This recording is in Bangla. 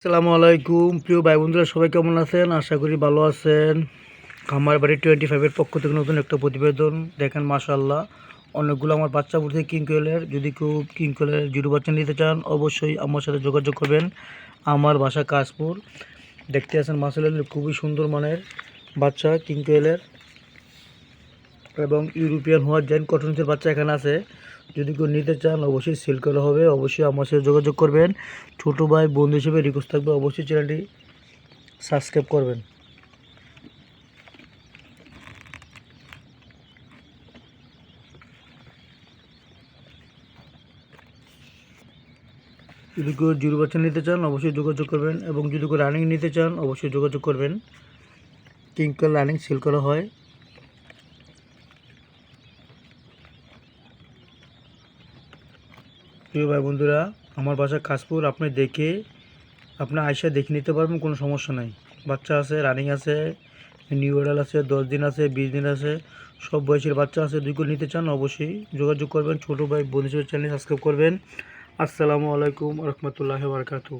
আসসালামু আলাইকুম। প্রিয় ভাই বন্ধুরা, সবাই কেমন আছেন? আশা করি ভালো আছেন। খামার বাড়ি টোয়েন্টি ফাইভের পক্ষ থেকে নতুন একটা প্রতিবেদন। দেখেন মাশাল্লাহ অনেকগুলো আমার বাচ্চা পড়ছে কিংকয়েলের যদি কেউ কিংকয়েলের জিরো বাচ্চা নিতে চান, অবশ্যই আমার সাথে যোগাযোগ করবেন। আমার বাসা কাশপুর। দেখতে আছেন মাসাল্লাহ খুবই সুন্দর মানের বাচ্চা কিংকয়েলের এবং ইউরোপিয়ান হওয়ার জেন কটনসের বাচ্চা এখানে আছে। যদি কেউ নিতে চান, অবশ্যই সেল করা হবে। অবশ্যই আমার সাথে যোগাযোগ করবেন। ছোটো ভাই, বন্ধু হিসেবে রিকোয়েস্ট থাকবে। অবশ্যই চ্যানেলটি সাবস্ক্রাইব করবেন। যদি কেউ জিরো বাচ্চা নিতে চান, অবশ্যই যোগাযোগ করবেন। এবং যদি কেউ রানিং নিতে চান, অবশ্যই যোগাযোগ করবেন। কিংকল রানিং সেল করা হয়। প্রিয় ভাই বন্ধুরা, আমার বাসা কাশপুর আপনি দেখে আপনার আয়সা দেখে নিতে পারবেন, কোনো সমস্যা নাই। বাচ্চা আছে রানিং আছে নিউ এডাল আছে, দশ দিন আছে, বিশ দিন আছে, সব বয়সের বাচ্চা আছে দুই করে নিতে চান অবশ্যই যোগাযোগ করবেন। ছোটো ভাই বন্ধু চ্যানেল সাবস্ক্রাইব করবেন। আসসালামু আলাইকুম রহমতুল্লাহ বারকাতু